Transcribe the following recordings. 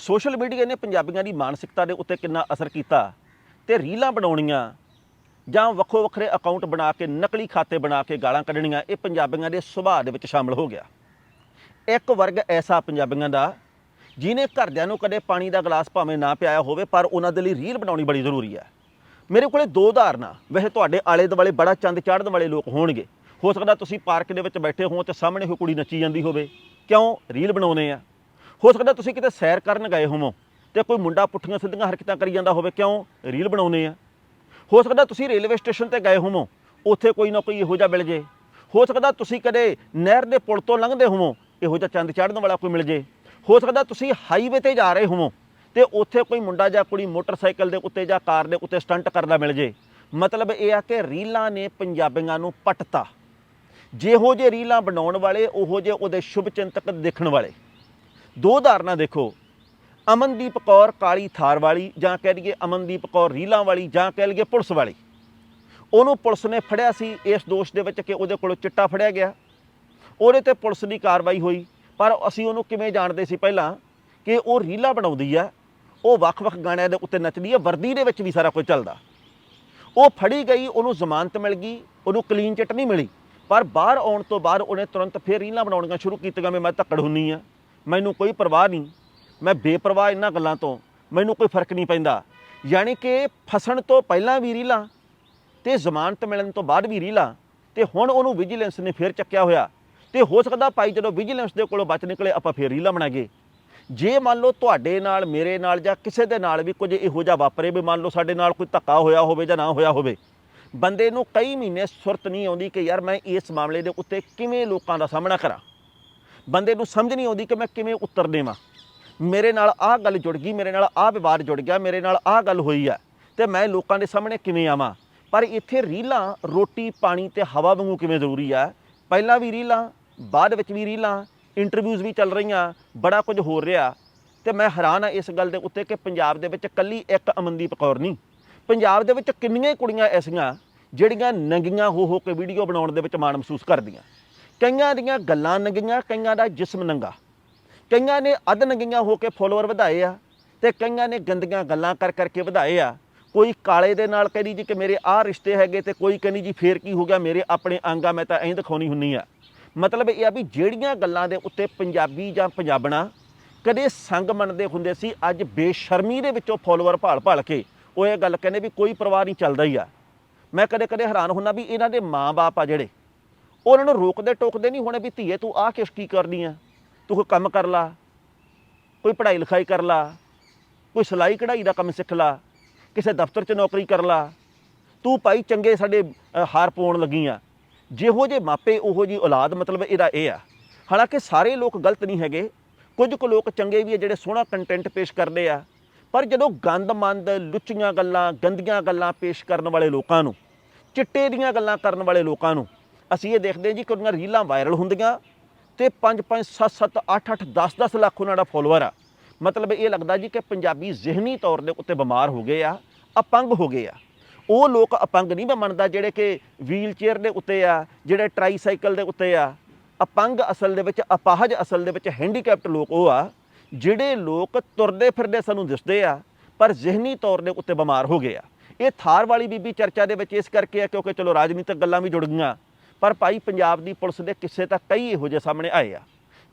Social media ਨੇ ਪੰਜਾਬੀਆਂ ਦੀ ਮਾਨਸਿਕਤਾ ਦੇ ਉੱਤੇ ਕਿੰਨਾ ਅਸਰ ਕੀਤਾ ਤੇ ਰੀਲਾਂ ਬਣਾਉਣੀਆਂ ਜਾਂ ਵੱਖੋ ਵੱਖਰੇ ਅਕਾਊਂਟ ਬਣਾ ਕੇ, ਨਕਲੀ ਖਾਤੇ ਬਣਾ ਕੇ ਗਾਲਾਂ ਕੱਢਣੀਆਂ, ਇਹ ਪੰਜਾਬੀਆਂ ਦੇ ਸੁਭਾਅ ਦੇ ਵਿੱਚ ਸ਼ਾਮਲ ਹੋ ਗਿਆ। ਇੱਕ ਵਰਗ ਐਸਾ ਪੰਜਾਬੀਆਂ ਦਾ ਜਿਨੇ ਘਰਦਿਆਂ ਨੂੰ ਕਦੇ ਪਾਣੀ ਦਾ ਗਲਾਸ ਭਾਵੇਂ ਨਾ ਪਿਆਇਆ ਹੋਵੇ, ਪਰ ਉਹਨਾਂ ਦੇ ਲਈ ਰੀਲ ਬਣਾਉਣੀ ਬੜੀ ਜ਼ਰੂਰੀ ਹੈ। ਮੇਰੇ ਕੋਲੇ ਦੋ ਉਦਾਹਰਨਾਂ ਵੈਸੇ ਤੁਹਾਡੇ ਆਲੇ ਦੁਆਲੇ ਬੜਾ ਚੰਦ ਚਾੜਨ ਵਾਲੇ ਲੋਕ ਹੋਣਗੇ। ਹੋ ਸਕਦਾ ਤੁਸੀਂ ਪਾਰਕ ਦੇ ਵਿੱਚ ਬੈਠੇ ਹੋ ਤੇ ਸਾਹਮਣੇ ਕੋਈ ਕੁੜੀ ਨੱਚੀ ਜਾਂਦੀ ਹੋਵੇ। ਕਿਉਂ? ਰੀਲ ਬਣਾਉਨੇ ਆ। ਹੋ ਸਕਦਾ ਤੁਸੀਂ ਕਿਤੇ ਸੈਰ ਕਰਨ ਗਏ ਹੋਵੋ ਤੇ ਕੋਈ ਮੁੰਡਾ ਪੁੱਠੀਆਂ ਸਿੱਧੀਆਂ ਹਰਕਤਾਂ ਕਰੀ ਜਾਂਦਾ ਹੋਵੇ, ਕਿਉਂ? ਰੀਲ ਬਣਾਉਨੇ ਆ। ਹੋ ਸਕਦਾ ਤੁਸੀਂ ਰੇਲਵੇ ਸਟੇਸ਼ਨ ਤੇ ਗਏ ਹੋਵੋ, ਉੱਥੇ ਕੋਈ ਨਾ ਕੋਈ ਇਹੋ ਜਿਹਾ ਮਿਲ ਜੇ। ਹੋ ਸਕਦਾ ਤੁਸੀਂ ਕਦੇ ਨਹਿਰ ਦੇ ਪੁਲ ਤੋਂ ਲੰਘਦੇ ਹੋਵੋ, ਇਹੋ ਜਿਹਾ ਚੰਦ ਚਾੜਨ ਵਾਲਾ ਕੋਈ ਮਿਲ ਜੇ। ਹੋ ਸਕਦਾ ਤੁਸੀਂ ਹਾਈਵੇ ਤੇ ਜਾ ਰਹੇ ਹੋਵੋ ਤੇ ਉੱਥੇ ਕੋਈ ਮੁੰਡਾ ਜਾਂ ਕੁੜੀ ਮੋਟਰਸਾਈਕਲ ਦੇ ਉੱਤੇ ਜਾਂ ਕਾਰ ਦੇ ਉੱਤੇ ਸਟੰਟ ਕਰਦਾ ਮਿਲ ਜੇ। ਮਤਲਬ ਇਹ ਆ ਕਿ ਰੀਲਾਂ ਨੇ ਪੰਜਾਬੀਆਂ ਨੂੰ ਪਟਤਾ। ਜਿਹੋ ਜੇ ਰੀਲਾਂ ਬਣਾਉਣ ਵਾਲੇ, ਉਹੋ ਜੇ ਉਹਦੇ ਸ਼ੁਭ ਚਿੰਤਕ ਦੇਖਣ ਵਾਲੇ। ਦੋ ਉਦਾਹਰਨਾਂ ਦੇਖੋ। ਅਮਨਦੀਪ ਕੌਰ ਕਾਲੀ ਥਾਰ ਵਾਲੀ ਜਾਂ ਕਹਿ ਲਈਏ ਅਮਨਦੀਪ ਕੌਰ ਰੀਲਾਂ ਵਾਲੀ ਜਾਂ ਕਹਿ ਲਈਏ ਪੁਲਿਸ ਵਾਲੀ। ਉਹਨੂੰ ਪੁਲਿਸ ਨੇ ਫੜਿਆ ਸੀ, ਇਸ ਦੋਸ਼ ਦੇ ਵਿੱਚ ਕਿ ਉਹਦੇ ਕੋਲੋਂ ਚਿੱਟਾ ਫੜਿਆ ਗਿਆ। ਉਹਦੇ ਤੇ ਪੁਲਿਸ ਦੀ ਕਾਰਵਾਈ ਹੋਈ, ਪਰ ਅਸੀਂ ਉਹਨੂੰ ਕਿਵੇਂ ਜਾਣਦੇ ਸੀ ਪਹਿਲਾਂ ਕਿ ਉਹ ਰੀਲਾਂ ਬਣਾਉਂਦੀ ਆ, ਉਹ ਵੱਖ-ਵੱਖ ਗਾਣਿਆਂ ਦੇ ਉੱਤੇ ਨੱਚਦੀ ਆ, ਵਰਦੀ ਦੇ ਵਿੱਚ ਵੀ ਸਾਰਾ ਕੁਝ ਚੱਲਦਾ। ਉਹ ਫੜੀ ਗਈ, ਉਹਨੂੰ ਜ਼ਮਾਨਤ ਮਿਲ ਗਈ, ਉਹਨੂੰ ਕਲੀਨ ਚਿੱਟ ਨਹੀਂ ਮਿਲੀ। ਪਰ ਬਾਹਰ ਆਉਣ ਤੋਂ ਬਾਅਦ ਉਹਨੇ ਤੁਰੰਤ ਫੇਰ ਰੀਲਾਂ ਬਣਾਉਣੀਆਂ ਸ਼ੁਰੂ ਕੀਤੀਆਂ ਵੀ ਮੈਂ ਧੱਕੜ ਹੁੰਨੀ ਆ। ਮੈਨੂੰ ਕੋਈ ਪਰਵਾਹ ਨਹੀਂ। ਮੈਂ ਬੇਪਰਵਾਹ ਇਹਨਾਂ ਗੱਲਾਂ ਤੋਂ। ਮੈਨੂੰ ਕੋਈ ਫ਼ਰਕ ਨਹੀਂ ਪੈਂਦਾ। ਯਾਨੀ ਕਿ ਫਸਣ ਤੋਂ ਪਹਿਲਾਂ ਵੀ ਰੀਲਾਂ ਤੇ ਜ਼ਮਾਨਤ ਮਿਲਣ ਤੋਂ ਬਾਅਦ ਵੀ ਰੀਲਾਂ ਤੇ ਹੁਣ ਉਹਨੂੰ ਵਿਜੀਲੈਂਸ ਨੇ ਫੇਰ ਚੱਕਿਆ ਹੋਇਆ। ਤੇ ਹੋ ਸਕਦਾ ਭਾਈ ਜਦੋਂ ਵਿਜੀਲੈਂਸ ਦੇ ਕੋਲੋਂ ਬਚ ਨਿਕਲੇ ਆਪਾਂ ਫੇਰ ਰੀਲਾਂ ਬਣਾਗੇ ਜੇ ਮੰਨ ਲਓ ਤੁਹਾਡੇ ਨਾਲ, ਮੇਰੇ ਨਾਲ ਜਾਂ ਕਿਸੇ ਦੇ ਨਾਲ ਵੀ ਕੁਝ ਇਹੋ ਜਿਹਾ ਵਾਪਰੇ ਵੀ ਮੰਨ ਲਓ ਸਾਡੇ ਨਾਲ ਕੋਈ ਧੱਕਾ ਹੋਇਆ ਹੋਵੇ ਜਾਂ ਨਾ ਹੋਇਆ ਹੋਵੇ। ਬੰਦੇ ਨੂੰ ਕਈ ਮਹੀਨੇ ਸੁਰਤ ਨਹੀਂ ਆਉਂਦੀ ਕਿ ਯਾਰ ਮੈਂ ਇਸ ਮਾਮਲੇ ਦੇ ਉੱਤੇ ਕਿਵੇਂ ਲੋਕਾਂ ਦਾ ਸਾਹਮਣਾ ਕਰਾਂ। ਬੰਦੇ ਨੂੰ ਸਮਝ ਨਹੀਂ ਆਉਂਦੀ ਕਿ ਮੈਂ ਕਿਵੇਂ ਉੱਤਰ ਦੇਵਾਂ। ਮੇਰੇ ਨਾਲ ਆਹ ਗੱਲ ਜੁੜ ਗਈ, ਮੇਰੇ ਨਾਲ ਆਹ ਵਿਵਾਦ ਜੁੜ ਗਿਆ, ਮੇਰੇ ਨਾਲ ਆਹ ਗੱਲ ਹੋਈ ਆ ਤੇ ਮੈਂ ਲੋਕਾਂ ਦੇ ਸਾਹਮਣੇ ਕਿਵੇਂ ਆਵਾਂ? ਪਰ ਇੱਥੇ ਰੀਲਾਂ, ਰੋਟੀ, ਪਾਣੀ ਤੇ ਹਵਾ ਵਾਂਗੂ ਕਿਵੇਂ ਜ਼ਰੂਰੀ ਆ? ਪਹਿਲਾਂ ਵੀ ਰੀਲਾਂ, ਬਾਅਦ ਵਿੱਚ ਵੀ ਰੀਲਾਂ ਇੰਟਰਵਿਊਜ਼ ਵੀ ਚੱਲ ਰਹੀਆਂ, ਬੜਾ ਕੁਝ ਹੋ ਰਿਹਾ ਤੇ ਮੈਂ ਹੈਰਾਨ ਆ ਇਸ ਗੱਲ ਦੇ ਉੱਤੇ ਕਿ ਪੰਜਾਬ ਦੇ ਵਿੱਚ ਕੱਲੀ ਇੱਕ ਅਮਨਦੀਪ ਕੌਰ ਨਹੀਂ। ਪੰਜਾਬ ਦੇ ਵਿੱਚ ਕਿੰਨੀਆਂ ਹੀ ਕੁੜੀਆਂ ਐਸੀਆਂ ਜਿਹੜੀਆਂ ਨੰਗੀਆਂ ਹੋ ਹੋ ਕੇ ਵੀਡੀਓ ਬਣਾਉਣ ਦੇ ਵਿੱਚ ਮਾਣ ਮਹਿਸੂਸ ਕਰਦੀਆਂ। ਕਈਆਂ ਦੀਆਂ ਗੱਲਾਂ ਨੰਗੀਆਂ, ਕਈਆਂ ਦਾ ਜਿਸਮ ਨੰਗਾ। ਕਈਆਂ ਨੇ ਅੱਧ ਨੰਗੀਆਂ ਹੋ ਕੇ ਫੋਲੋਅਰ ਵਧਾਏ ਆ ਤੇ ਕਈਆਂ ਨੇ ਗੰਦੀਆਂ ਗੱਲਾਂ ਕਰ ਕਰਕੇ ਵਧਾਏ ਆ। ਕੋਈ ਕਾਲੇ ਦੇ ਨਾਲ ਕਹਿੰਦੀ ਜੀ ਕਿ ਮੇਰੇ ਆਹ ਰਿਸ਼ਤੇ ਹੈਗੇ ਤੇ ਕੋਈ ਕਹਿੰਦੀ ਜੀ ਫੇਰ ਕੀ ਹੋ ਗਿਆ, ਮੇਰੇ ਆਪਣੇ ਅੰਗਾ ਮੈਂ ਤਾਂ ਐਂ ਦਿਖਾਉਣੀ ਹੁੰਨੀ ਆ। ਮਤਲਬ ਇਹ ਆ ਵੀ ਜਿਹੜੀਆਂ ਗੱਲਾਂ ਦੇ ਉੱਤੇ ਪੰਜਾਬੀ ਜਾਂ ਪੰਜਾਬਣਾ ਕਦੇ ਸੰਗ ਮੰਨਦੇ ਹੁੰਦੇ ਸੀ, ਅੱਜ ਬੇਸ਼ਰਮੀ ਦੇ ਵਿੱਚੋਂ ਫੋਲੋਅਰ ਭਾਲ ਭਾਲ ਕੇ ਉਹ ਇਹ ਗੱਲ ਕਹਿੰਦੇ ਵੀ ਕੋਈ ਪਰਿਵਾਰ ਨਹੀਂ ਚੱਲਦਾ ਹੀ ਆ। ਮੈਂ ਕਦੇ ਕਦੇ ਹੈਰਾਨ ਹੁੰਦਾ ਵੀ ਇਹਨਾਂ ਦੇ ਮਾਂ-ਬਾਪ ਆ ਜਿਹੜੇ ਉਹ ਉਹਨਾਂ ਨੂੰ ਰੋਕਦੇ ਟੋਕਦੇ ਨਹੀਂ ਹੋਣੇ ਵੀ ਧੀਏ ਤੂੰ ਆਹ ਕਿਸ ਕੀ ਕਰਨੀ ਆ? ਤੂੰ ਕੋਈ ਕੰਮ ਕਰ ਲਾ, ਕੋਈ ਪੜ੍ਹਾਈ ਲਿਖਾਈ ਕਰ ਲਾ, ਕੋਈ ਸਿਲਾਈ ਕਢਾਈ ਦਾ ਕੰਮ ਸਿੱਖ ਲਾ, ਕਿਸੇ ਦਫ਼ਤਰ 'ਚ ਨੌਕਰੀ ਕਰ ਲਾ। ਤੂੰ ਭਾਈ ਚੰਗੇ ਸਾਡੇ ਹਾਰ ਪਾਉਣ ਲੱਗੀ ਆ। ਜਿਹੋ ਜੇ ਮਾਪੇ, ਉਹੋ ਜੀ ਔਲਾਦ ਮਤਲਬ ਇਹਦਾ ਇਹ ਆ। ਹਾਲਾਂਕਿ ਸਾਰੇ ਲੋਕ ਗਲਤ ਨਹੀਂ ਹੈਗੇ। ਕੁਝ ਕੁ ਲੋਕ ਚੰਗੇ ਵੀ ਆ ਜਿਹੜੇ ਸੋਹਣਾ ਕੰਟੈਂਟ ਪੇਸ਼ ਕਰਦੇ ਆ। ਪਰ ਜਦੋਂ ਗੰਦਮੰਦ, ਲੁੱਚੀਆਂ ਗੱਲਾਂ, ਗੰਦੀਆਂ ਗੱਲਾਂ ਪੇਸ਼ ਕਰਨ ਵਾਲੇ ਲੋਕਾਂ ਨੂੰ, ਚਿੱਟੇ ਦੀਆਂ ਗੱਲਾਂ ਕਰਨ ਵਾਲੇ ਲੋਕਾਂ ਨੂੰ ਅਸੀਂ ਇਹ ਦੇਖਦੇ ਹਾਂ ਜੀ ਕਿ ਉਹਦੀਆਂ ਰੀਲਾਂ ਵਾਇਰਲ ਹੁੰਦੀਆਂ ਤੇ 5 5 7 7 8 8 10 10 ਲੱਖ ਉਹਨਾਂ ਦਾ ਫੋਲੋਅਰ ਆ। ਮਤਲਬ ਇਹ ਲੱਗਦਾ ਜੀ ਕਿ ਪੰਜਾਬੀ ਜ਼ਿਹਨੀ ਤੌਰ ਦੇ ਉੱਤੇ ਬਿਮਾਰ ਹੋ ਗਏ ਆ, ਅਪੰਗ ਹੋ ਗਏ ਆ। ਉਹ ਲੋਕ ਅਪੰਗ ਨਹੀਂ ਮੈਂ ਮੰਨਦਾ ਜਿਹੜੇ ਕਿ ਵੀਲ ਚੇਅਰ ਦੇ ਉੱਤੇ ਆ, ਜਿਹੜੇ ਟਰਾਈਸਾਈਕਲ ਦੇ ਉੱਤੇ ਆ। ਅਪੰਗ ਅਸਲ ਦੇ ਵਿੱਚ, ਅਪਾਹਜ ਅਸਲ ਦੇ ਵਿੱਚ ਹੈਂਡੀਕੈਪਟ ਲੋਕ ਉਹ ਆ, ਜਿਹੜੇ ਲੋਕ ਤੁਰਦੇ ਫਿਰਦੇ ਸਾਨੂੰ ਦਿਸਦੇ ਆ, ਪਰ ਜ਼ਿਹਨੀ ਤੌਰ ਦੇ ਉੱਤੇ ਬਿਮਾਰ ਹੋ ਗਏ ਆ। ਇਹ ਥਾਰ ਵਾਲੀ ਬੀਬੀ ਚਰਚਾ ਦੇ ਵਿੱਚ ਇਸ ਕਰਕੇ ਆ ਕਿਉਂਕਿ ਚਲੋ ਰਾਜਨੀਤਿਕ ਗੱਲਾਂ ਵੀ ਜੁੜ ਗਈਆਂ। ਪਰ ਭਾਈ ਪੰਜਾਬ ਦੀ ਪੁਲਿਸ ਦੇ ਕਿੱਸੇ ਤਾਂ ਕਈ ਇਹੋ ਜਿਹੇ ਸਾਹਮਣੇ ਆਏ ਆ।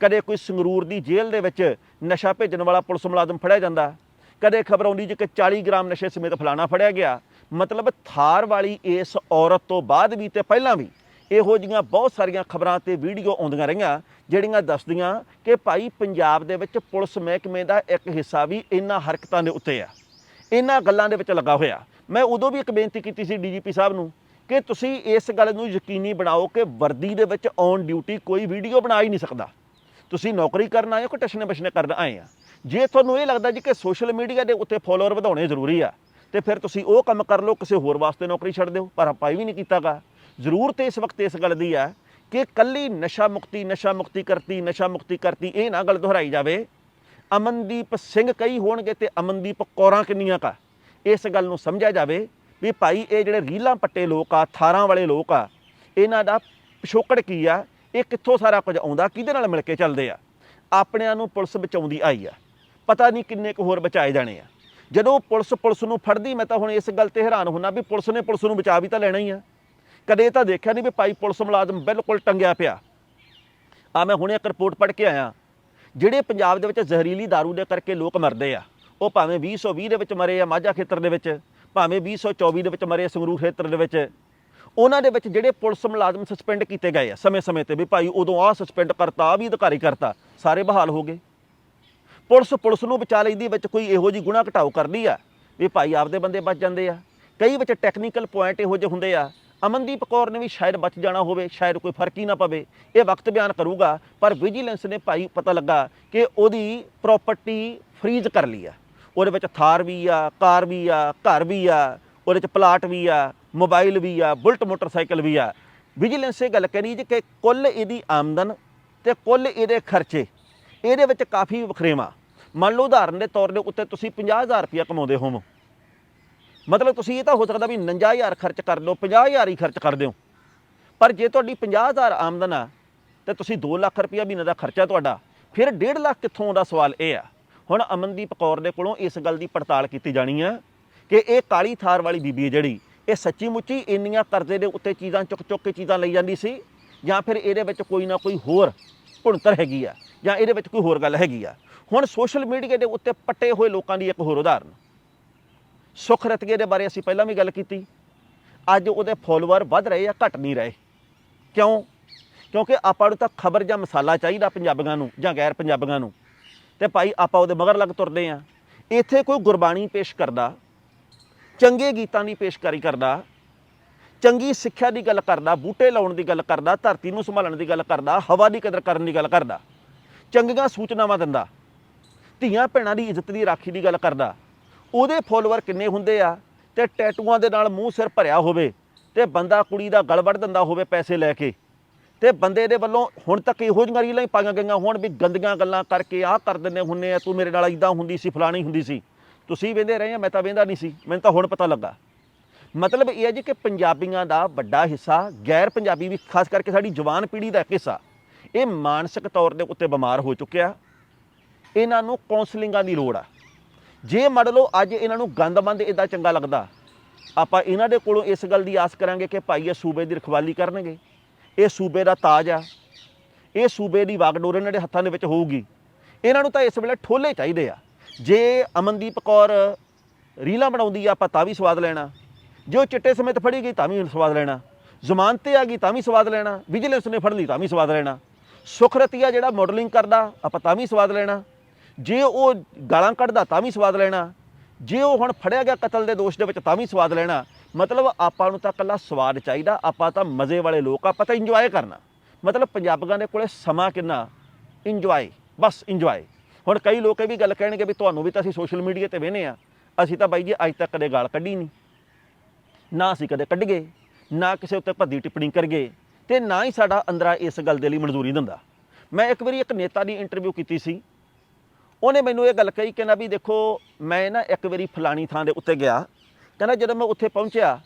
ਕਦੇ ਕੋਈ ਸੰਗਰੂਰ ਦੀ ਜੇਲ੍ਹ ਦੇ ਵਿੱਚ ਨਸ਼ਾ ਭੇਜਣ ਵਾਲਾ ਪੁਲਿਸ ਮੁਲਾਜ਼ਮ ਫੜਿਆ ਜਾਂਦਾ, ਕਦੇ ਖਬਰ ਆਉਂਦੀ ਜੀ ਕਿ 40 ਗ੍ਰਾਮ ਨਸ਼ੇ ਸਮੇਤ ਫਲਾਣਾ ਫੜਿਆ ਗਿਆ। ਮਤਲਬ ਥਾਰ ਵਾਲੀ ਇਸ ਔਰਤ ਤੋਂ ਬਾਅਦ ਵੀ ਤੇ ਪਹਿਲਾਂ ਵੀ ਇਹੋ ਜੀਆਂ ਬਹੁਤ ਸਾਰੀਆਂ ਖਬਰਾਂ ਤੇ ਵੀਡੀਓ ਆਉਂਦੀਆਂ ਰਹੀਆਂ, ਜਿਹੜੀਆਂ ਦੱਸਦੀਆਂ ਕਿ ਭਾਈ ਪੰਜਾਬ ਦੇ ਵਿੱਚ ਪੁਲਿਸ ਮਹਿਕਮੇ ਦਾ ਇੱਕ ਹਿੱਸਾ ਵੀ ਇਹਨਾਂ ਹਰਕਤਾਂ ਦੇ ਉੱਤੇ ਆ। ਇਹਨਾਂ ਗੱਲਾਂ ਦੇ ਵਿੱਚ ਲੱਗਾ ਹੋਇਆ। ਮੈਂ ਉਦੋਂ ਵੀ ਇੱਕ ਬੇਨਤੀ ਕੀਤੀ ਸੀ ਡੀਜੀਪੀ ਸਾਹਿਬ ਨੂੰ ਕਿ ਤੁਸੀਂ ਇਸ ਗੱਲ ਨੂੰ ਯਕੀਨੀ ਬਣਾਓ ਕਿ ਵਰਦੀ ਦੇ ਵਿੱਚ ਔਨ ਡਿਊਟੀ ਕੋਈ ਵੀਡੀਓ ਬਣਾ ਹੀ ਨਹੀਂ ਸਕਦਾ। ਤੁਸੀਂ ਨੌਕਰੀ ਕਰਨ ਆਏ ਹੋ ਕਿ ਟਸ਼ਨੇ ਬਸ਼ਨੇ ਕਰਨ ਆਏ ਆ? ਜੇ ਤੁਹਾਨੂੰ ਇਹ ਲੱਗਦਾ ਜੀ ਕਿ ਸੋਸ਼ਲ ਮੀਡੀਆ ਦੇ ਉੱਤੇ ਫੋਲੋਅਰ ਵਧਾਉਣੇ ਜ਼ਰੂਰੀ ਆ, ਤੇ ਫਿਰ ਤੁਸੀਂ ਉਹ ਕੰਮ ਕਰ ਲਓ, ਕਿਸੇ ਹੋਰ ਵਾਸਤੇ ਨੌਕਰੀ ਛੱਡ ਦਿਓ, ਪਰ ਆਪਾਂ ਇਹ ਵੀ ਨਹੀਂ ਕੀਤਾਗਾ। ਜ਼ਰੂਰਤ ਇਸ ਵਕਤ ਇਸ ਗੱਲ ਦੀ ਆ ਕਿ ਕੱਲੀ ਨਸ਼ਾ ਮੁਕਤੀ ਨਸ਼ਾ ਮੁਕਤੀ ਕਰਤੀ, ਨਸ਼ਾ ਮੁਕਤੀ ਕਰਤੀ, ਇਹ ਨਾ ਗੱਲ ਦੁਹਰਾਈ ਜਾਵੇ। ਅਮਨਦੀਪ ਸਿੰਘ ਕਈ ਹੋਣਗੇ ਤੇ ਅਮਨਦੀਪ ਕੌਰਾਂ ਕਿੰਨੀਆਂ ਕਾ? ਇਸ ਗੱਲ ਨੂੰ ਸਮਝਿਆ ਜਾਵੇ ਵੀ ਭਾਈ ਇਹ ਜਿਹੜੇ ਰੀਲਾਂ ਪੱਟੇ ਲੋਕ ਆ, ਥਾਰਾਂ ਵਾਲੇ ਲੋਕ ਆ, ਇਹਨਾਂ ਦਾ ਪਿਛੋਕੜ ਕੀ ਆ? ਇਹ ਕਿੱਥੋਂ ਸਾਰਾ ਕੁਝ ਆਉਂਦਾ? ਕਿਹਦੇ ਨਾਲ ਮਿਲ ਕੇ ਚੱਲਦੇ ਆ? ਆਪਣਿਆਂ ਨੂੰ ਪੁਲਿਸ ਬਚਾਉਂਦੀ ਆਈ ਆ। ਪਤਾ ਨਹੀਂ ਕਿੰਨੇ ਕੁ ਹੋਰ ਬਚਾਏ ਜਾਣੇ ਆ। ਜਦੋਂ ਪੁਲਿਸ ਪੁਲਿਸ ਨੂੰ ਫੜਦੀ, ਮੈਂ ਤਾਂ ਹੁਣ ਇਸ ਗੱਲ ਤੇ ਹੈਰਾਨ ਹੁੰਨਾ ਵੀ ਪੁਲਿਸ ਨੇ ਪੁਲਿਸ ਨੂੰ ਬਚਾ ਵੀ ਤਾਂ ਲੈਣਾ ਹੀ ਆ। ਕਦੇ ਤਾਂ ਦੇਖਿਆ ਨਹੀਂ ਵੀ ਭਾਈ ਪੁਲਿਸ ਮੁਲਾਜ਼ਮ ਬਿਲਕੁਲ ਟੰਗਿਆ ਪਿਆ। ਆ ਮੈਂ ਹੁਣੇ ਇੱਕ ਰਿਪੋਰਟ ਪੜ੍ਹ ਕੇ ਆਇਆ। ਜਿਹੜੇ ਪੰਜਾਬ ਦੇ ਵਿੱਚ ਜ਼ਹਿਰੀਲੀ दारू ਦੇ ਕਰਕੇ ਲੋਕ ਮਰਦੇ ਆ, ਉਹ ਭਾਵੇਂ 2020 ਦੇ ਵਿੱਚ ਮਰੇ ਆ, ਮਾਝਾ ਖੇਤਰ ਦੇ ਵਿੱਚ ਭਾਵੇਂ 2024 ਦੇ ਵਿੱਚ ਮਰੇ ਸੰਗਰੂਰ ਖੇਤਰ ਦੇ ਵਿੱਚ, ਉਹਨਾਂ ਦੇ ਵਿੱਚ ਜਿਹੜੇ ਪੁਲਿਸ ਮੁਲਾਜ਼ਮ ਸਸਪੈਂਡ ਕੀਤੇ ਗਏ ਆ, ਸਮੇਂ-ਸਮੇਂ ਤੇ ਵੀ ਭਾਈ ਉਦੋਂ ਆ ਸਸਪੈਂਡ ਕਰਤਾ, ਆਹ ਵੀ ਅਧਿਕਾਰੀ ਕਰਤਾ, ਸਾਰੇ ਬਹਾਲ ਹੋ ਗਏ। ਪੁਲਿਸ ਪੁਲਿਸ ਨੂੰ ਬਚਾ ਲੈਂਦੀ ਵਿੱਚ ਕੋਈ ਇਹੋ ਜੀ ਗੁਨਾਹ ਘਟਾਓ ਕਰਦੀ ਆ, ਵੀ ਭਾਈ ਆਪਦੇ ਬੰਦੇ ਬਚ ਜਾਂਦੇ ਆ। ਕਈ ਵਿੱਚ ਟੈਕਨੀਕਲ ਪੁਆਇੰਟ ਇਹੋ ਜਿਹੇ ਹੁੰਦੇ ਆ, ਅਮਨਦੀਪ ਕੌਰ ਨੇ ਵੀ ਸ਼ਾਇਦ ਬਚ ਜਾਣਾ ਹੋਵੇ, ਸ਼ਾਇਦ ਕੋਈ ਫ਼ਰਕ ਹੀ ਨਾ ਪਵੇ, ਇਹ ਵਕਤ ਬਿਆਨ ਕਰੂਗਾ, ਪਰ ਵਿਜੀਲੈਂਸ ਨੇ ਭਾਈ ਪਤਾ ਲੱਗਾ ਕਿ ਉਹਦੀ ਪ੍ਰਾਪਰਟੀ ਫਰੀਜ਼ ਕਰ ਲਈ ਆ। ਉਹਦੇ ਵਿੱਚ ਥਾਰ ਵੀ ਆ, ਕਾਰ ਵੀ ਆ, ਘਰ ਵੀ ਆ, ਉਹਦੇ 'ਚ ਪਲਾਟ ਵੀ ਆ, ਮੋਬਾਈਲ ਵੀ ਆ, ਬੁਲਟ ਮੋਟਰਸਾਈਕਲ ਵੀ ਆ। ਵਿਜੀਲੈਂਸ ਇਹ ਗੱਲ ਕਰੀ ਜੀ ਕਿ ਕੁੱਲ ਇਹਦੀ ਆਮਦਨ ਤੇ ਕੁੱਲ ਇਹਦੇ ਖਰਚੇ, ਇਹਦੇ ਵਿੱਚ ਕਾਫੀ ਵਖਰੇਵਾ। ਮੰਨ ਲਓ ਉਦਾਹਰਨ ਦੇ ਤੌਰ ਦੇ ਉੱਤੇ ਤੁਸੀਂ 50000 ਰੁਪਇਆ ਕਮਾਉਂਦੇ ਹੋਵੋ। ਮਤਲਬ ਤੁਸੀਂ ਇਹ ਤਾਂ ਹੋ ਸਕਦਾ ਵੀ 59000 ਖਰਚ ਕਰ ਲਓ 50000 ਹੀ ਖਰਚ ਕਰ ਦਿਓ। ਪਰ ਜੇ ਤੁਹਾਡੀ 50000 ਆਮਦਨ ਆ, ਤੇ ਤੁਸੀਂ 2 ਲੱਖ ਰੁਪਇਆ ਮਹੀਨੇ ਦਾ ਖਰਚਾ ਤੁਹਾਡਾ, ਫਿਰ 1.5 ਲੱਖ ਕਿੱਥੋਂ ਆਉਂਦਾ ਸਵਾਲ ਇਹ ਆ? ਹੁਣ ਅਮਨਦੀਪ ਕੌਰ ਦੇ ਕੋਲੋਂ ਇਸ ਗੱਲ ਦੀ ਪੜਤਾਲ ਕੀਤੀ ਜਾਣੀ ਆ ਕਿ ਇਹ ਕਾਲੀ ਥਾਰ ਵਾਲੀ ਬੀਬੀ ਹੈ ਜਿਹੜੀ, ਇਹ ਸੱਚੀ ਮੁੱਚੀ ਇੰਨੀਆਂ ਕਰਜ਼ੇ ਦੇ ਉੱਤੇ ਚੀਜ਼ਾਂ ਚੁੱਕ ਚੁੱਕ ਕੇ ਚੀਜ਼ਾਂ ਲਈ ਜਾਂਦੀ ਸੀ ਜਾਂ ਫਿਰ ਇਹਦੇ ਵਿੱਚ ਕੋਈ ਨਾ ਕੋਈ ਹੋਰ ਭੁਣਤਰ ਹੈਗੀ ਆ ਜਾਂ ਇਹਦੇ ਵਿੱਚ ਕੋਈ ਹੋਰ ਗੱਲ ਹੈਗੀ ਆ। ਹੁਣ ਸੋਸ਼ਲ ਮੀਡੀਆ ਦੇ ਉੱਤੇ ਪੱਟੇ ਹੋਏ ਲੋਕਾਂ ਦੀ ਇੱਕ ਹੋਰ ਉਦਾਹਰਨ। ਸੁਖ ਰਤਗੇ ਦੇ ਬਾਰੇ ਅਸੀਂ ਪਹਿਲਾਂ ਵੀ ਗੱਲ ਕੀਤੀ। ਅੱਜ ਉਹਦੇ ਫੋਲੋਅਰ ਵੱਧ ਰਹੇ ਆ, ਘਟ ਨਹੀਂ ਰਹੇ। ਕਿਉਂ? ਕਿਉਂਕਿ ਆਪਾਂ ਨੂੰ ਤਾਂ ਖਬਰ ਜਾਂ ਮਸਾਲਾ ਚਾਹੀਦਾ ਪੰਜਾਬੀਆਂ ਨੂੰ ਜਾਂ ਗੈਰ ਪੰਜਾਬੀਆਂ ਨੂੰ। ਤੇ ਭਾਈ ਆਪਾਂ ਉਹਦੇ ਮਗਰ ਲੱਗ ਤੁਰਦੇ ਆ। ਇੱਥੇ ਕੋਈ ਗੁਰਬਾਣੀ ਪੇਸ਼ ਕਰਦਾ, ਚੰਗੇ ਗੀਤਾਂ ਦੀ ਪੇਸ਼ਕਾਰੀ ਕਰਦਾ, ਚੰਗੀ ਸਿੱਖਿਆ ਦੀ ਗੱਲ ਕਰਦਾ, ਬੂਟੇ ਲਾਉਣ ਦੀ ਗੱਲ ਕਰਦਾ, ਧਰਤੀ ਨੂੰ ਸੰਭਾਲਣ ਦੀ ਗੱਲ ਕਰਦਾ, ਹਵਾ ਦੀ ਕਦਰ ਕਰਨ ਦੀ ਗੱਲ ਕਰਦਾ, ਚੰਗੀਆਂ ਸੂਚਨਾਵਾਂ ਦਿੰਦਾ, ਧੀਆਂ ਭੈਣਾਂ ਦੀ ਇੱਜ਼ਤ ਦੀ ਰਾਖੀ ਦੀ ਗੱਲ ਕਰਦਾ, ਉਹਦੇ ਫੋਲੋਅਰ ਕਿੰਨੇ ਹੁੰਦੇ ਆ ਤੇ ਟੈਟੂਆਂ ਦੇ ਨਾਲ ਮੂੰਹ ਸਿਰ ਭਰਿਆ ਹੋਵੇ ਤੇ ਬੰਦਾ ਕੁੜੀ ਦਾ ਗਲ ਵੱਢ ਦਿੰਦਾ ਹੋਵੇ ਪੈਸੇ ਲੈ ਕੇ। ਤੇ ਬੰਦੇ ਦੇ ਵੱਲੋਂ ਹੁਣ ਤੱਕ ਇਹੋ ਜਿਹੀਆਂ ਰੀਲਾਂ ਹੀ ਪਾਈਆਂ ਗਈਆਂ ਹੋਣ ਵੀ ਗੰਦੀਆਂ ਗੱਲਾਂ ਕਰਕੇ ਆਹ ਕਰ ਦਿੰਦੇ ਹੁੰਨੇ ਆ, ਤੂੰ ਮੇਰੇ ਨਾਲ ਇਦਾਂ ਹੁੰਦੀ ਸੀ, ਫਲਾਣੀ ਹੁੰਦੀ ਸੀ। ਤੁਸੀਂ ਵੇਂਦੇ ਰਹੇ ਆ, ਮੈਂ ਤਾਂ ਵੇਂਦਾ ਨਹੀਂ ਸੀ, ਮੈਨੂੰ ਤਾਂ ਹੁਣ ਪਤਾ ਲੱਗਾ। ਮਤਲਬ ਇਹ ਹੈ ਜੀ ਕਿ ਪੰਜਾਬੀਆਂ ਦਾ ਵੱਡਾ ਹਿੱਸਾ, ਗੈਰ ਪੰਜਾਬੀ ਵੀ, ਖਾਸ ਕਰਕੇ ਸਾਡੀ ਜਵਾਨ ਪੀੜ੍ਹੀ ਦਾ ਇੱਕ ਹਿੱਸਾ। ਇਹ ਮਾਨਸਿਕ ਤੌਰ ਦੇ ਉੱਤੇ ਬਿਮਾਰ ਹੋ ਚੁੱਕਿਆ। ਇਹਨਾਂ ਨੂੰ ਕਾਉਂਸਲਿੰਗਾਂ ਦੀ ਲੋੜ ਆ। ਜੇ ਮੰਨ ਲਓ ਅੱਜ ਇਹਨਾਂ ਨੂੰ ਗੰਦਮੰਦ ਇਦਾਂ ਚੰਗਾ ਲੱਗਦਾ, ਆਪਾਂ ਇਹਨਾਂ ਦੇ ਕੋਲੋਂ ਇਸ ਗੱਲ ਦੀ ਆਸ ਕਰਾਂਗੇ ਕਿ ਭਾਈ ਇਹ ਸੂਬੇ ਦੀ ਰਖਵਾਲੀ ਕਰਨਗੇ। ਇਹ ਸੂਬੇ ਦਾ ਤਾਜ ਆ। ਇਹ ਸੂਬੇ ਦੀ ਵਾਗਡੋਰ ਇਹਨਾਂ ਦੇ ਹੱਥਾਂ ਦੇ ਵਿੱਚ ਹੋਊਗੀ। ਇਹਨਾਂ ਨੂੰ ਤਾਂ ਇਸ ਵੇਲੇ ਠੋਲੇ ਚਾਹੀਦੇ ਆ। ਜੇ ਅਮਨਦੀਪ ਕੌਰ ਰੀਲਾਂ ਬਣਾਉਂਦੀ ਆ, ਆਪਾਂ ਤਾਂ ਵੀ ਸਵਾਦ ਲੈਣਾ। ਜੇ ਉਹ ਚਿੱਟੇ ਸਮੇਤ ਫੜੀ ਗਈ, ਤਾਂ ਵੀ ਸਵਾਦ ਲੈਣਾ। ਜ਼ਮਾਨਤ ਤੇ ਆ ਗਈ, ਤਾਂ ਵੀ ਸਵਾਦ ਲੈਣਾ। ਵਿਜੀਲੈਂਸ ਨੇ ਫੜ ਲਈ, ਤਾਂ ਵੀ ਸਵਾਦ ਲੈਣਾ। ਸੁਖਰਤੀਆ ਜਿਹੜਾ ਮਾਡਲਿੰਗ ਕਰਦਾ, ਆਪਾਂ ਤਾਂ ਵੀ ਸਵਾਦ ਲੈਣਾ। ਜੇ ਉਹ ਗਾਲਾਂ ਕੱਢਦਾ, ਤਾਂ ਵੀ ਸਵਾਦ ਲੈਣਾ। ਜੇ ਉਹ ਹੁਣ ਫੜਿਆ ਗਿਆ ਕਤਲ ਦੇ ਦੋਸ਼ ਦੇ ਵਿੱਚ, ਤਾਂ ਵੀ ਸਵਾਦ ਲੈਣਾ। ਮਤਲਬ ਆਪਾਂ ਨੂੰ ਤਾਂ ਇਕੱਲਾ ਸਵਾਦ ਚਾਹੀਦਾ ਆਪਾਂ ਤਾਂ ਮਜ਼ੇ ਵਾਲੇ ਲੋਕ ਆ, ਆਪਾਂ ਤਾਂ ਇੰਜੋਏ ਕਰਨਾ। ਮਤਲਬ ਪੰਜਾਬੀਆਂ ਦੇ ਕੋਲੇ ਸਮਾਂ ਕਿੰਨਾ? ਇੰਜੋਏ ਬਸ ਇੰਜੋਏ ਹੁਣ ਕਈ ਲੋਕ ਇਹ ਵੀ ਗੱਲ ਕਹਿਣਗੇ ਵੀ ਤੁਹਾਨੂੰ ਵੀ ਤਾਂ ਅਸੀਂ ਸੋਸ਼ਲ ਮੀਡੀਆ ਤੇ ਵੇਨੇ ਆ। ਅਸੀਂ ਤਾਂ ਬਾਈ ਜੀ ਅੱਜ ਤੱਕ ਕਦੇ ਗਾਲ ਕੱਢੀ ਨਹੀਂ। ਨਾ ਅਸੀਂ ਕਦੇ ਕੱਢ ਗਏ ਨਾ ਕਿਸੇ ਉੱਤੇ ਭੱਦੀ ਟਿੱਪਣੀ ਕਰ ਗਏ ਤੇ ਨਾ ਹੀ ਸਾਡਾ ਅੰਦਰਾ ਇਸ ਗੱਲ ਦੇ ਲਈ ਮਨਜ਼ੂਰੀ ਦਿੰਦਾ। ਮੈਂ ਇੱਕ ਵਾਰੀ ਇੱਕ ਨੇਤਾ ਦੀ ਇੰਟਰਵਿਊ ਕੀਤੀ ਸੀ। ਉਹਨੇ ਮੈਨੂੰ ਇਹ ਗੱਲ ਕਹੀ ਕਹਿੰਦਾ ਵੀ ਦੇਖੋ ਮੈਂ ਨਾ ਇੱਕ ਵਾਰੀ ਫਲਾਣੀ ਥਾਂ ਦੇ ਉੱਤੇ ਗਿਆ। ਕਹਿੰਦਾ ਜਦੋਂ ਮੈਂ ਉੱਥੇ ਪਹੁੰਚਿਆ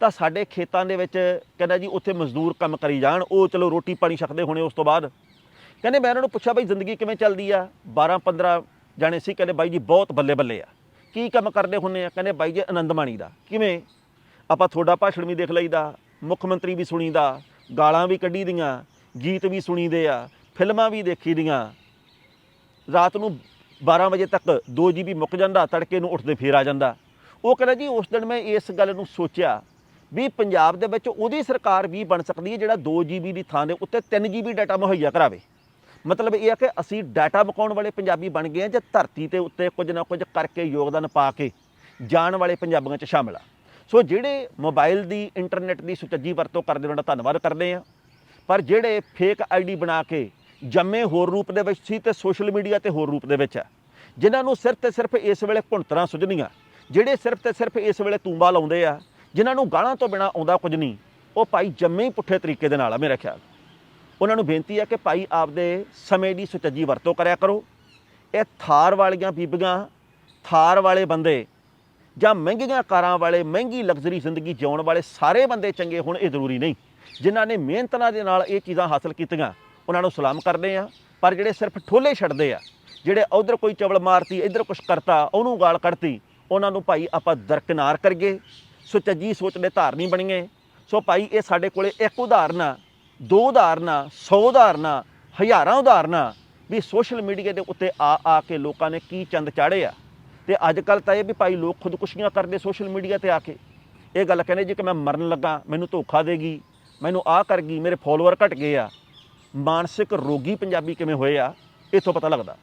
ਤਾਂ ਸਾਡੇ ਖੇਤਾਂ ਦੇ ਵਿੱਚ ਕਹਿੰਦਾ ਜੀ ਉੱਥੇ ਮਜ਼ਦੂਰ ਕੰਮ ਕਰੀ ਜਾਣ, ਉਹ ਚਲੋ ਰੋਟੀ ਪਾਣੀ ਛਕਦੇ ਹੋਣੇ ਉਸ ਤੋਂ ਬਾਅਦ। ਕਹਿੰਦੇ ਮੈਂ ਉਹਨਾਂ ਨੂੰ ਪੁੱਛਿਆ ਬਈ ਜ਼ਿੰਦਗੀ ਕਿਵੇਂ ਚੱਲਦੀ ਆ? 12 15 ਜਾਣੇ ਸੀ, ਕਹਿੰਦੇ ਬਾਈ ਜੀ ਬਹੁਤ ਬੱਲੇ ਬੱਲੇ ਆ। ਕੀ ਕੰਮ ਕਰਦੇ ਹੁੰਨੇ ਆ? ਕਹਿੰਦੇ ਬਾਈ ਜੀ ਆਨੰਦ ਮਾਣੀ ਦਾ। ਕਿਵੇਂ? ਆਪਾਂ ਤੁਹਾਡਾ ਭਾਸ਼ਣ ਵੀ ਦੇਖ ਲਈਦਾ, ਮੁੱਖ ਮੰਤਰੀ ਵੀ ਸੁਣੀਦਾ, ਗਾਲਾਂ ਵੀ ਕੱਢੀ ਦੀਆਂ ਗੀਤ ਵੀ ਸੁਣੀਦੇ ਆ, ਫਿਲਮਾਂ ਵੀ ਦੇਖੀ ਦੀਆਂ ਰਾਤ ਨੂੰ 12 ਵਜੇ ਤੱਕ 2 ਜੀਬੀ ਮੁੱਕ ਜਾਂਦਾ, ਤੜਕੇ ਨੂੰ ਉੱਠਦੇ ਫੇਰ ਆ ਜਾਂਦਾ। ਉਹ ਕਹਿੰਦਾ ਜੀ ਉਸ ਦਿਨ ਮੈਂ ਇਸ ਗੱਲ ਨੂੰ ਸੋਚਿਆ ਵੀ ਪੰਜਾਬ ਦੇ ਵਿੱਚ ਉਹਦੀ ਸਰਕਾਰ ਵੀ ਬਣ ਸਕਦੀ ਹੈ ਜਿਹੜਾ 2 ਜੀਬੀ ਦੀ ਥਾਂ ਦੇ ਉੱਤੇ 3 ਜੀਬੀ ਡਾਟਾ ਮੁਹੱਈਆ ਕਰਾਵੇ। ਮਤਲਬ ਇਹ ਆ ਕਿ ਅਸੀਂ ਡਾਟਾ ਮੁਕਾਉਣ ਵਾਲੇ ਪੰਜਾਬੀ ਬਣ ਗਏ ਹਾਂ ਜੇ ਧਰਤੀ ਤੇ ਉੱਤੇ ਕੁਝ ਨਾ ਕੁਝ ਕਰਕੇ ਯੋਗਦਾਨ ਪਾ ਕੇ ਜਾਣ ਵਾਲੇ ਪੰਜਾਬੀਆਂ 'ਚ ਸ਼ਾਮਲ ਆ। ਸੋ ਜਿਹੜੇ ਮੋਬਾਈਲ ਦੀ, ਇੰਟਰਨੈਟ ਦੀ ਸੁਚੱਜੀ ਵਰਤੋਂ ਕਰਦੇ ਉਹਨਾਂ ਦਾ ਧੰਨਵਾਦ ਕਰਦੇ ਆ ਪਰ ਜਿਹੜੇ ਫੇਕ ਆਈਡੀ ਬਣਾ ਕੇ ਜੰਮੇ ਹੋਰ ਰੂਪ ਦੇ ਵਿੱਚ ਸੀ ਤੇ ਸੋਸ਼ਲ ਮੀਡੀਆ ਤੇ ਹੋਰ ਰੂਪ ਦੇ ਵਿੱਚ ਆ, ਜਿਨ੍ਹਾਂ ਨੂੰ ਸਿਰਫ ਤੇ ਸਿਰਫ ਇਸ ਵੇਲੇ ਭੁੰਤਰਾਂ ਸੁਝਣੀਆਂ। ਜਿਹੜੇ ਸਿਰਫ ਤੇ ਸਿਰਫ ਇਸ ਵੇਲੇ ਤੂੰਬਾ ਲਾਉਂਦੇ ਆ, ਜਿਨ੍ਹਾਂ ਨੂੰ ਗਾਲਾਂ ਤੋਂ ਬਿਨਾ ਆਉਂਦਾ ਕੁਝ ਨਹੀਂ, ਉਹ ਭਾਈ ਜੰਮੇ ਹੀ ਪੁੱਠੇ ਤਰੀਕੇ ਦੇ ਨਾਲ ਆ ਮੇਰਾ ਖਿਆਲ। ਉਹਨਾਂ ਨੂੰ ਬੇਨਤੀ ਆ ਕਿ ਭਾਈ ਆਪਦੇ ਸਮੇਂ ਦੀ ਸੁਚੱਜੀ ਵਰਤੋਂ ਕਰਿਆ ਕਰੋ। ਇਹ ਥਾਰ ਵਾਲੀਆਂ ਬੀਬੀਆਂ, ਥਾਰ ਵਾਲੇ ਬੰਦੇ ਜਾਂ ਮਹਿੰਗੀਆਂ ਕਾਰਾਂ ਵਾਲੇ, ਮਹਿੰਗੀ ਲਗਜ਼ਰੀ ਜ਼ਿੰਦਗੀ ਜਿਉਣ ਵਾਲੇ ਸਾਰੇ ਬੰਦੇ ਚੰਗੇ ਹੋਣ ਇਹ ਜ਼ਰੂਰੀ ਨਹੀਂ। ਜਿਨ੍ਹਾਂ ਨੇ ਮਿਹਨਤ ਦੇ ਨਾਲ ਇਹ ਚੀਜ਼ਾਂ ਹਾਸਲ ਕੀਤੀਆਂ, ਉਹਨਾਂ ਨੂੰ ਸਲਾਮ ਕਰਦੇ ਆ। ਪਰ ਜਿਹੜੇ ਸਿਰਫ ਠੋਲੇ ਛੱਡਦੇ ਆ, ਜਿਹੜੇ ਉਧਰ ਕੋਈ ਚਵਲ ਮਾਰਤੀ, ਇੱਧਰ ਕੁਛ ਕਰਤਾ, ਉਹਨੂੰ ਗਾਲ ਕੱਢਤੀ ਉਹਨਾਂ ਨੂੰ ਭਾਈ ਆਪਾਂ ਦਰਕਨਾਰ ਕਰੀਏ। ਸੁਚੱਜੀ ਸੋਚ ਦੇ ਧਾਰਨੀ ਬਣੀਏ। ਸੋ ਭਾਈ ਇਹ ਸਾਡੇ ਕੋਲੇ ਇੱਕ ਉਦਾਹਰਨ ਆ, ਦੋ ਉਦਾਹਰਨ ਆ 100 ਉਦਾਹਰਨ ਆ, ਹਜ਼ਾਰਾਂ ਉਦਾਹਰਨ ਆ ਵੀ ਸੋਸ਼ਲ ਮੀਡੀਆ ਦੇ ਉੱਤੇ ਆ ਆ ਕੇ ਲੋਕਾਂ ਨੇ ਕੀ ਚੰਦ ਚਾੜੇ ਆ। ਤੇ ਅੱਜ ਕੱਲ ਤਾਂ ਇਹ ਵੀ ਭਾਈ ਲੋਕ ਖੁਦਕੁਸ਼ੀਆਂ ਕਰਦੇ ਸੋਸ਼ਲ ਮੀਡੀਆ ਤੇ ਆ ਕੇ। ਇਹ ਗੱਲ ਕਹਿੰਦੇ ਜੀ ਕਿ ਮੈਂ ਮਰਨ ਲੱਗਾ, ਮੈਨੂੰ ਧੋਖਾ ਦੇਗੀ, ਮੈਨੂੰ ਆਹ ਕਰ ਗਈ, ਮੇਰੇ ਫੋਲੋਅਰ ਘਟ ਗਏ ਆ। ਮਾਨਸਿਕ ਰੋਗੀ ਪੰਜਾਬੀ ਕਿਵੇਂ ਹੋਏ ਆ, ਇੱਥੋਂ ਪਤਾ ਲੱਗਦਾ।